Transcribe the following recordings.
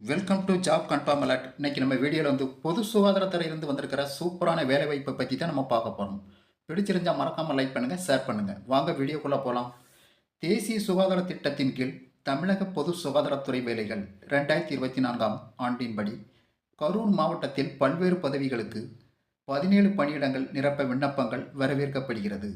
Welcome to job confirm alert இன்னைக்கு நம்ம வீடியோவில் வந்து பொது சுகாதாரத்துறையிலிருந்து வந்திருக்கிற சூப்பரான வேலைவாய்ப்பை பற்றி தான் நம்ம பார்க்க போகிறோம் பிடிச்சிருந்தால் மறக்காமல் லைக் பண்ணுங்கள் ஷேர் பண்ணுங்கள் வாங்க வீடியோக்குள்ளே போகலாம் தேசிய சுகாதார திட்டத்தின் கீழ் தமிழக பொது சுகாதாரத்துறை வேலைகள் ரெண்டாயிரத்தி இருபத்தி நான்காம் ஆண்டின்படி கரூர் மாவட்டத்தில் பல்வேறு பதவிகளுக்கு பதினேழு பணியிடங்கள் நிரப்ப விண்ணப்பங்கள் வரவேற்கப்படுகிறது.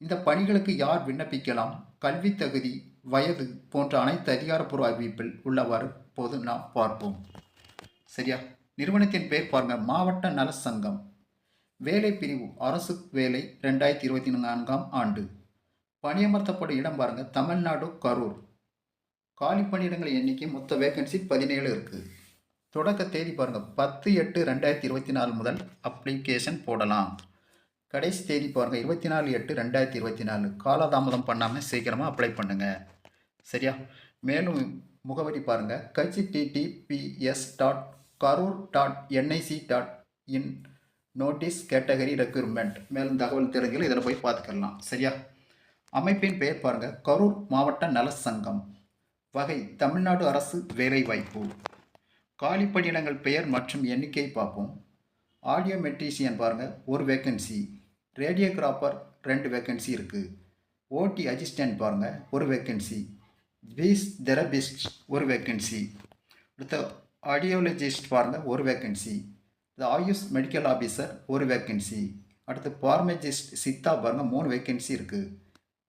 இந்த பணிகளுக்கு யார் விண்ணப்பிக்கலாம் கல்வி தகுதி வயது போன்ற அனைத்து அதிகாரப்பூர்வ அறிவிப்பில் உள்ளவாறு போது நாம் பார்ப்போம். சரியா? நிறுவனத்தின் பேர் பாருங்க. மாவட்ட நல சங்கம். வேலை பிரிவு. அரசு வேலை ரெண்டாயிரத்தி இருபத்தி நான்காம் ஆண்டு. பணியமர்த்தப்படும் இடம் பாருங்க. தமிழ்நாடு கரூர். காலி பணியிடங்கள் எண்ணிக்கை மொத்த வேகன்சி பதினேழு இருக்குது தொடக்க தேதி பாருங்கள் பத்து எட்டு ரெண்டாயிரத்தி இருபத்தி நாலு முதல் அப்ளிகேஷன் போடலாம். கடைசி தேதி பாருங்கள் இருபத்தி நாலு எட்டு ரெண்டாயிரத்தி இருபத்தி நாலு. காலதாமதம் பண்ணாமல் சீக்கிரமாக அப்ளை பண்ணுங்கள் சரியா? மேலும் முகவரி பாருங்கள் கட்சி DTPS dot Karur dot NIC dot in notice category requirement. மேலும் தகவல் தெரிஞ்சுகள் இதில் போய் பார்த்துக்கலாம். சரியா? அமைப்பின் பெயர் பாருங்கள் கரூர் மாவட்ட நல சங்கம். வகை தமிழ்நாடு அரசு வேலைவாய்ப்பு. காலி பணியிடங்கள் பெயர் மற்றும் எண்ணிக்கை பார்ப்போம். ஆடியோ மெட்ரீஷியன் பாருங்கள் ஒரு வேக்கன்சி ரேடியோகிராஃபர் ரெண்டு வேக்கன்சி இருக்குது ஓடி அசிஸ்டன்ட் பாருங்கள் ஒரு வேக்கன்சி பீஸ் தெரபிஸ்ட் ஒரு வேக்கன்சி அடுத்த ஆடியோலஜிஸ்ட் பாருங்கள் ஒரு vacancy the AYUSH medical officer ஒரு வேக்கன்சி அடுத்து ஃபார்மஜிஸ்ட் சித்தா பாருங்கள் மூணு வேக்கன்சி இருக்குது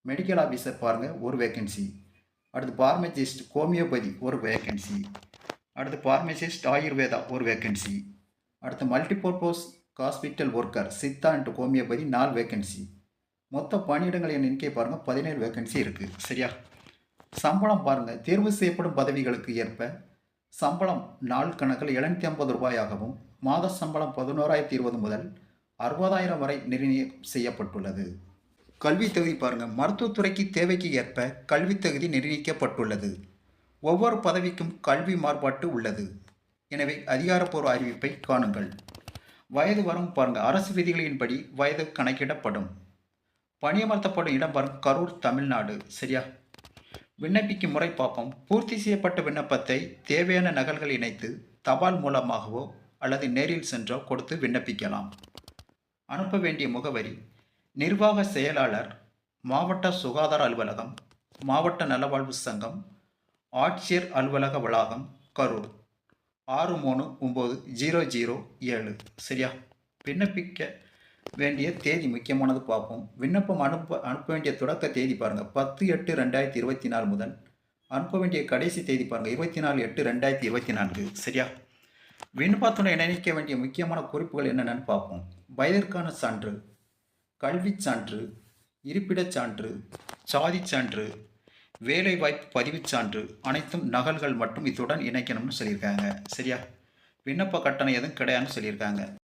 மெடிக்கல் ஆஃபீஸர் பாருங்கள் ஒரு வேக்கன்சி அடுத்து ஃபார்மஜிஸ்ட் ஹோமியோபதி ஒரு வேக்கன்சி அடுத்து ஃபார்மசிஸ்ட் ஆயுர்வேதா ஒரு வேக்கன்சி அடுத்து multipurpose hospital worker Siddha and homeopathy நாலு வேக்கன்சி மொத்த பணியிடங்கள் எண்ணிக்கை பாருங்கள் பதினேழு வேக்கன்சி இருக்குது சரியா சம்பளம் பாருங்கள் தேர்வு செய்யப்படும் பதவிகளுக்கு ஏற்ப சம்பளம் நாள் கணக்கில் எழுநூற்றி ஐம்பது ரூபாயாகவும் மாத சம்பளம் பதினோராயிரத்தி இருபது முதல் அறுபதாயிரம் வரை நிர்ணயம் செய்யப்பட்டுள்ளது. கல்வி தகுதி பாருங்கள் மருத்துவத்துறைக்கு தேவைக்கு ஏற்ப கல்வி தகுதி நிர்ணயிக்கப்பட்டுள்ளது. ஒவ்வொரு பதவிக்கும் கல்வி மாறுபாட்டு உள்ளது. எனவே அதிகாரப்பூர்வ அறிவிப்பை காணுங்கள். வயது வரும் பாருங்க. அரசு விதிகளின்படி வயது கணக்கிடப்படும். பணியமர்த்தப்படும் இடம் பாருங்க. கரூர் தமிழ்நாடு. சரியா? விண்ணப்பிக்கும் முறை பார்ப்போம். பூர்த்தி செய்யப்பட்ட விண்ணப்பத்தை தேவையான நகல்கள் இணைத்து தபால் மூலமாகவோ அல்லது நேரில் சென்றோ கொடுத்து விண்ணப்பிக்கலாம். அனுப்ப வேண்டிய முகவரி நிர்வாக செயலாளர் மாவட்ட சுகாதார அலுவலகம் மாவட்ட நலவாழ்வு சங்கம் ஆட்சியர் அலுவலக வளாகம் கரூர். ஆறு மூணு ஒம்பது ஜீரோ ஜீரோ ஏழு. சரியா? விண்ணப்பிக்க வேண்டிய தேதி முக்கியமானது பார்ப்போம். விண்ணப்பம் அனுப்ப அனுப்ப வேண்டிய தொடக்க தேதி பாருங்கள் பத்து எட்டு ரெண்டாயிரத்தி இருபத்தி நாலு முதல் அனுப்ப வேண்டிய கடைசி தேதி பாருங்கள் இருபத்தி நாலு எட்டு ரெண்டாயிரத்தி இருபத்தி நான்கு. சரியா? விண்ணப்பத்துடன் இணைக்க வேண்டிய முக்கியமான குறிப்புகள் என்னென்னு பார்ப்போம். வயதிற்கான சான்று கல்விச் சான்று இருப்பிடச் சான்று சாதிச் சான்று வேலைவாய்ப்பு பதிவுச் சான்று அனைத்தும் நகல்கள் மட்டும் இத்துடன் இணைக்கணும்னு சொல்லியிருக்காங்க. சரியா? விண்ணப்ப கட்டணம் எதுவும் கிடையாதுன்னு சொல்லியிருக்காங்க.